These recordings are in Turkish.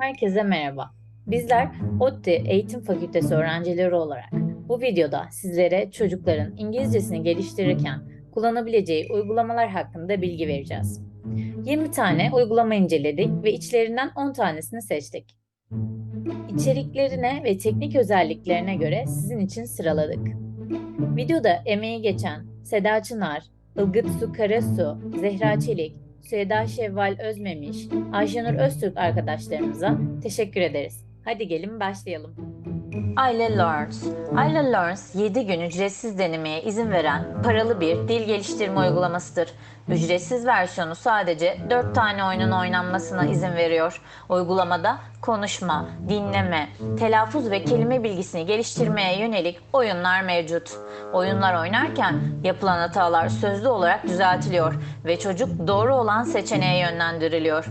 Herkese merhaba. Bizler ODTÜ Eğitim Fakültesi öğrencileri olarak bu videoda sizlere çocukların İngilizcesini geliştirirken kullanabileceği uygulamalar hakkında bilgi vereceğiz. 20 tane uygulama inceledik ve içlerinden 10 tanesini seçtik. İçeriklerine ve teknik özelliklerine göre sizin için sıraladık. Videoda emeği geçen Seda Çınar, Ilgıt Su Karasu, Zehra Çelik, Süheda Şevval Özmemiş, Ayşenur Öztürk arkadaşlarımıza teşekkür ederiz. Hadi gelin başlayalım. Aile Learns. Aile Learns 7 gün ücretsiz denemeye izin veren paralı bir dil geliştirme uygulamasıdır. Ücretsiz versiyonu sadece 4 tane oyunun oynanmasına izin veriyor. Uygulamada konuşma, dinleme, telaffuz ve kelime bilgisini geliştirmeye yönelik oyunlar mevcut. Oyunlar oynarken yapılan hatalar sözlü olarak düzeltiliyor ve çocuk doğru olan seçeneğe yönlendiriliyor.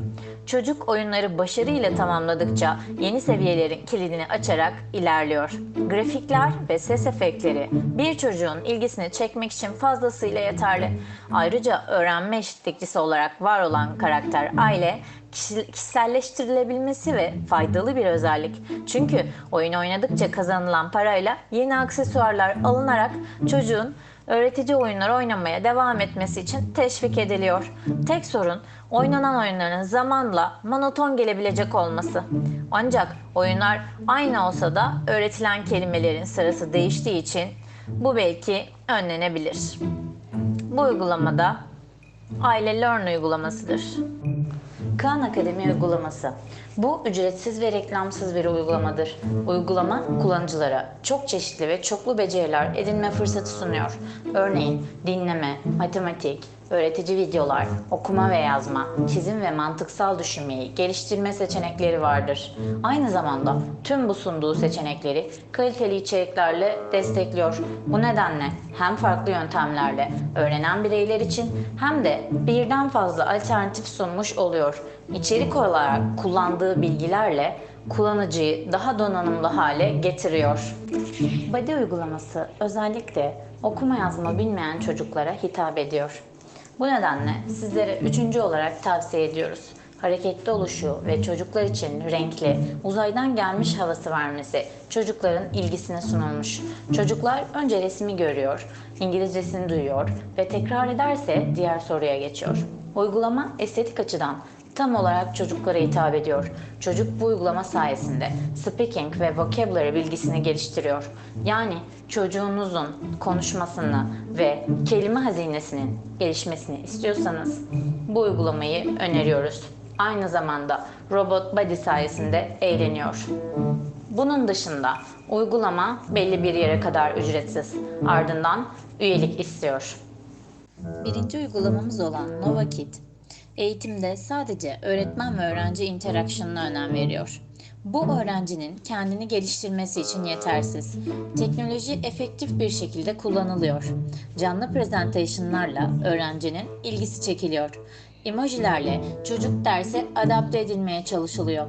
Çocuk oyunları başarıyla tamamladıkça yeni seviyelerin kilidini açarak ilerliyor. Grafikler ve ses efektleri bir çocuğun ilgisini çekmek için fazlasıyla yeterli. Ayrıca öğrenme eşitlikçisi olarak var olan karakter aile kişi- kişiselleştirilebilmesi ve faydalı bir özellik. Çünkü oyun oynadıkça kazanılan parayla yeni aksesuarlar alınarak çocuğun öğretici oyunlar oynamaya devam etmesi için teşvik ediliyor. Tek sorun oynanan oyunların zamanla monoton gelebilecek olması. Ancak oyunlar aynı olsa da öğretilen kelimelerin sırası değiştiği için bu belki önlenebilir. Bu uygulamada Aile Learn uygulamasıdır. Khan Akademi uygulaması. Bu ücretsiz ve reklamsız bir uygulamadır. Uygulama kullanıcılara çok çeşitli ve çoklu beceriler edinme fırsatı sunuyor. Örneğin dinleme, matematik, öğretici videolar, okuma ve yazma, çizim ve mantıksal düşünmeyi geliştirme seçenekleri vardır. Aynı zamanda tüm bu sunduğu seçenekleri kaliteli içeriklerle destekliyor. Bu nedenle hem farklı yöntemlerle öğrenen bireyler için hem de birden fazla alternatif sunmuş oluyor. İçerik olarak kullandığı bilgilerle kullanıcıyı daha donanımlı hale getiriyor. Body uygulaması özellikle okuma yazma bilmeyen çocuklara hitap ediyor. Bu nedenle sizlere üçüncü olarak tavsiye ediyoruz. Hareketli oluşu ve çocuklar için renkli, uzaydan gelmiş havası vermesi çocukların ilgisine sunulmuş. Çocuklar önce resmi görüyor, İngilizcesini duyuyor ve tekrar ederse diğer soruya geçiyor. Uygulama estetik açıdan tam olarak çocuklara hitap ediyor. Çocuk bu uygulama sayesinde speaking ve vocabulary bilgisini geliştiriyor. Yani çocuğunuzun konuşmasını ve kelime hazinesinin gelişmesini istiyorsanız bu uygulamayı öneriyoruz. Aynı zamanda Robot Body sayesinde eğleniyor. Bunun dışında uygulama belli bir yere kadar ücretsiz. Ardından üyelik istiyor. Birinci uygulamamız olan NovaKit, eğitimde sadece öğretmen ve öğrenci interaction'ına önem veriyor. Bu öğrencinin kendini geliştirmesi için yetersiz. Teknoloji efektif bir şekilde kullanılıyor. Canlı presentation'larla öğrencinin ilgisi çekiliyor. Emojilerle çocuk derse adapte edilmeye çalışılıyor.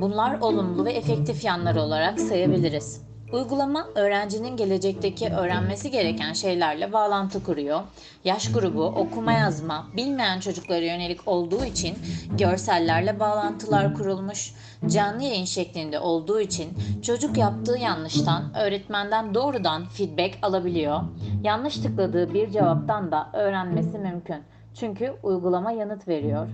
Bunlar olumlu ve efektif yanları olarak sayabiliriz. Uygulama öğrencinin gelecekteki öğrenmesi gereken şeylerle bağlantı kuruyor. Yaş grubu okuma yazma bilmeyen çocuklara yönelik olduğu için görsellerle bağlantılar kurulmuş. Canlı yayın şeklinde olduğu için çocuk yaptığı yanlıştan öğretmenden doğrudan feedback alabiliyor. Yanlış tıkladığı bir cevaptan da öğrenmesi mümkün. Çünkü uygulama yanıt veriyor.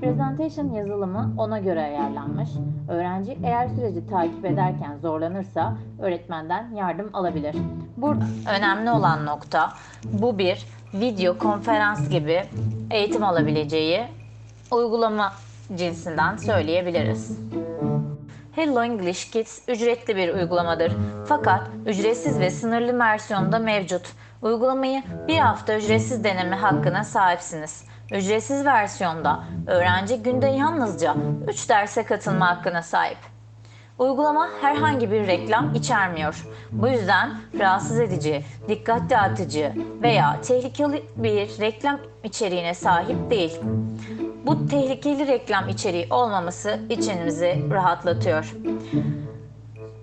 Presentation yazılımı ona göre ayarlanmış. Öğrenci eğer süreci takip ederken zorlanırsa öğretmenden yardım alabilir. Burada önemli olan nokta bu bir video konferans gibi eğitim alabileceği uygulama cinsinden söyleyebiliriz. Hello English Kids ücretli bir uygulamadır. Fakat ücretsiz ve sınırlı versiyonda mevcut. Uygulamayı bir hafta ücretsiz deneme hakkına sahipsiniz. Ücretsiz versiyonda öğrenci günde yalnızca 3 derse katılma hakkına sahip. Uygulama herhangi bir reklam içermiyor. Bu yüzden rahatsız edici, dikkat dağıtıcı veya tehlikeli bir reklam içeriğine sahip değil. Bu tehlikeli reklam içeriği olmaması içimizi rahatlatıyor.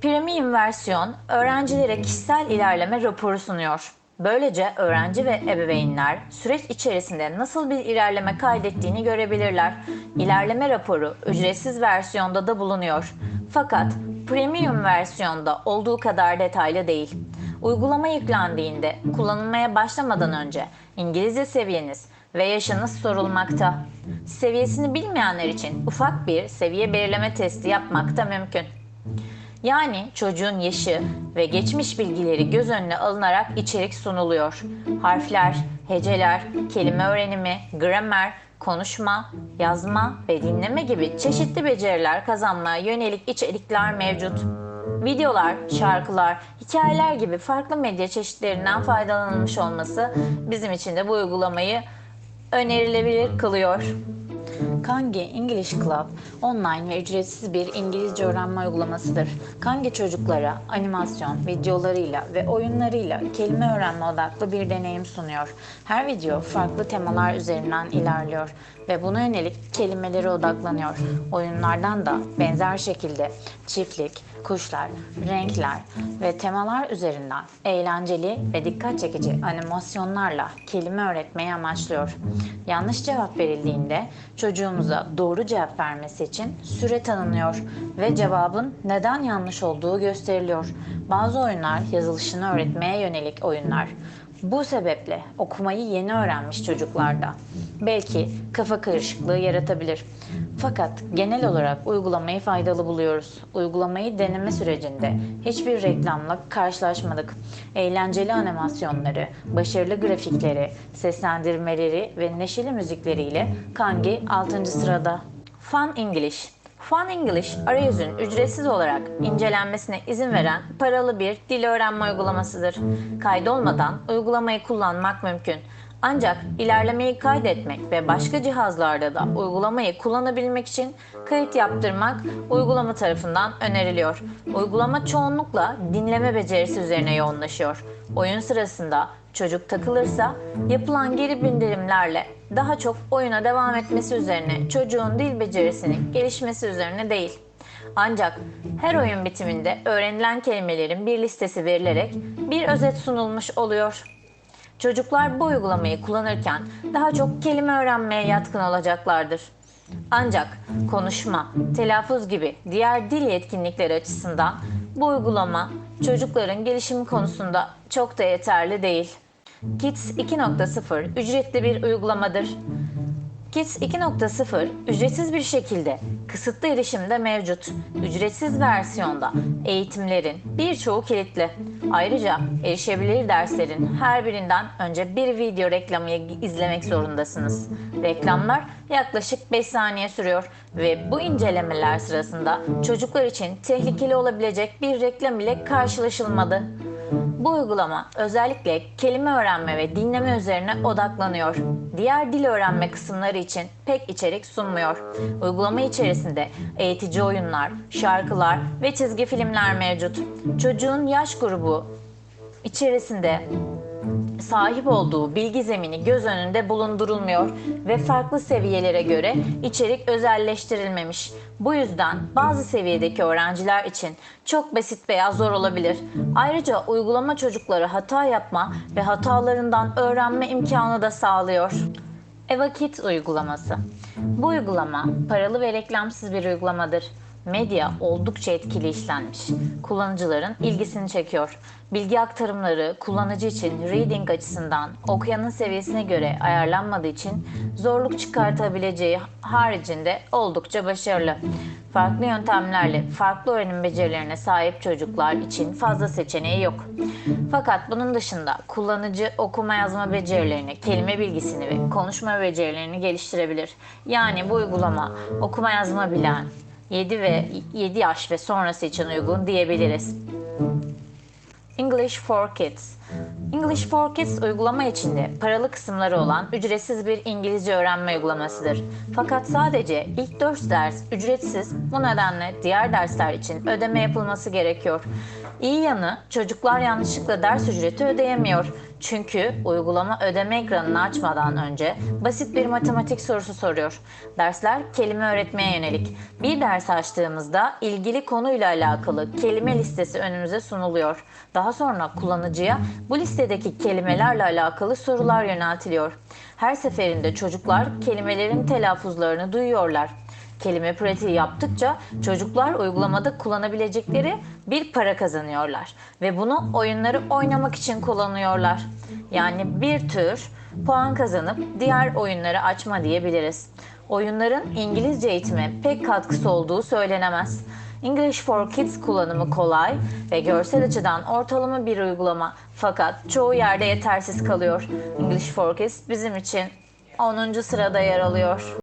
Premium versiyon öğrencilere kişisel ilerleme raporu sunuyor. Böylece öğrenci ve ebeveynler süreç içerisinde nasıl bir ilerleme kaydettiğini görebilirler. İlerleme raporu ücretsiz versiyonda da bulunuyor. Fakat premium versiyonda olduğu kadar detaylı değil. Uygulama yüklendiğinde kullanılmaya başlamadan önce İngilizce seviyeniz ve yaşınız sorulmakta. Seviyesini bilmeyenler için ufak bir seviye belirleme testi yapmak da mümkün. Yani çocuğun yaşı ve geçmiş bilgileri göz önüne alınarak içerik sunuluyor. Harfler, heceler, kelime öğrenimi, gramer, konuşma, yazma ve dinleme gibi çeşitli beceriler kazanmaya yönelik içerikler mevcut. Videolar, şarkılar, hikayeler gibi farklı medya çeşitlerinden faydalanılmış olması bizim için de bu uygulamayı önerilebilir kılıyor. Kangi English Club online ve ücretsiz bir İngilizce öğrenme uygulamasıdır. Kangi çocuklara animasyon, videolarıyla ve oyunlarıyla kelime öğrenme odaklı bir deneyim sunuyor. Her video farklı temalar üzerinden ilerliyor ve buna yönelik kelimelere odaklanıyor. Oyunlardan da benzer şekilde çiftlik, kuşlar, renkler ve temalar üzerinden eğlenceli ve dikkat çekici animasyonlarla kelime öğretmeyi amaçlıyor. Yanlış cevap verildiğinde çocuğumuza doğru cevap vermesi için süre tanınıyor ve cevabın neden yanlış olduğu gösteriliyor. Bazı oyunlar yazılışını öğretmeye yönelik oyunlar. Bu sebeple okumayı yeni öğrenmiş çocuklarda belki kafa karışıklığı yaratabilir. Fakat genel olarak uygulamayı faydalı buluyoruz. Uygulamayı deneme sürecinde hiçbir reklamla karşılaşmadık. Eğlenceli animasyonları, başarılı grafikleri, seslendirmeleri ve neşeli müzikleriyle Kangi 6. sırada. Fun English Fun English arayüzün ücretsiz olarak incelenmesine izin veren paralı bir dil öğrenme uygulamasıdır. Kaydolmadan uygulamayı kullanmak mümkün. Ancak ilerlemeyi kaydetmek ve başka cihazlarda da uygulamayı kullanabilmek için kayıt yaptırmak uygulama tarafından öneriliyor. Uygulama çoğunlukla dinleme becerisi üzerine yoğunlaşıyor. Oyun sırasında çocuk takılırsa yapılan geri bildirimlerle daha çok oyuna devam etmesi üzerine çocuğun dil becerisinin gelişmesi üzerine değil. Ancak her oyun bitiminde öğrenilen kelimelerin bir listesi verilerek bir özet sunulmuş oluyor. Çocuklar bu uygulamayı kullanırken daha çok kelime öğrenmeye yatkın olacaklardır. Ancak konuşma, telaffuz gibi diğer dil yetkinlikleri açısından bu uygulama çocukların gelişimi konusunda çok da yeterli değil. Kids 2.0 ücretli bir uygulamadır. Kids 2.0 ücretsiz bir şekilde kısıtlı erişimde mevcut. Ücretsiz versiyonda eğitimlerin birçoğu kilitli. Ayrıca erişebilir derslerin her birinden önce bir video reklamı izlemek zorundasınız. Reklamlar yaklaşık 5 saniye sürüyor ve bu incelemeler sırasında çocuklar için tehlikeli olabilecek bir reklam ile karşılaşılmadı. Bu uygulama özellikle kelime öğrenme ve dinleme üzerine odaklanıyor. Diğer dil öğrenme kısımları için pek içerik sunmuyor. Uygulama içerisinde eğitici oyunlar, şarkılar ve çizgi filmler mevcut. Çocuğun yaş grubu içerisinde sahip olduğu bilgi zemini göz önünde bulundurulmuyor ve farklı seviyelere göre içerik özelleştirilmemiş. Bu yüzden bazı seviyedeki öğrenciler için çok basit veya zor olabilir. Ayrıca uygulama çocukları hata yapma ve hatalarından öğrenme imkanı da sağlıyor. Eva Kit uygulaması. Bu uygulama paralı ve reklamsız bir uygulamadır. Medya oldukça etkili işlenmiş. Kullanıcıların ilgisini çekiyor. Bilgi aktarımları kullanıcı için reading açısından okuyanın seviyesine göre ayarlanmadığı için zorluk çıkartabileceği haricinde oldukça başarılı. Farklı yöntemlerle farklı öğrenim becerilerine sahip çocuklar için fazla seçeneği yok. Fakat bunun dışında kullanıcı okuma yazma becerilerini, kelime bilgisini ve konuşma becerilerini geliştirebilir. Yani bu uygulama okuma yazma bilen, 7 ve 7 yaş ve sonrası için uygun diyebiliriz. English for Kids English for Kids uygulama içinde paralı kısımları olan ücretsiz bir İngilizce öğrenme uygulamasıdır. Fakat sadece ilk 4 ders ücretsiz, bu nedenle diğer dersler için ödeme yapılması gerekiyor. İyi yanı çocuklar yanlışlıkla ders ücreti ödeyemiyor. Çünkü uygulama ödeme ekranını açmadan önce basit bir matematik sorusu soruyor. Dersler kelime öğretmeye yönelik. Bir ders açtığımızda ilgili konuyla alakalı kelime listesi önümüze sunuluyor. Daha sonra kullanıcıya bu listedeki kelimelerle alakalı sorular yöneltiliyor. Her seferinde çocuklar kelimelerin telaffuzlarını duyuyorlar. Kelime pratiği yaptıkça çocuklar uygulamada kullanabilecekleri bir para kazanıyorlar ve bunu oyunları oynamak için kullanıyorlar. Yani bir tür puan kazanıp diğer oyunları açma diyebiliriz. Oyunların İngilizce eğitime pek katkısı olduğu söylenemez. English for Kids kullanımı kolay ve görsel açıdan ortalama bir uygulama fakat çoğu yerde yetersiz kalıyor. English for Kids bizim için 10. sırada yer alıyor.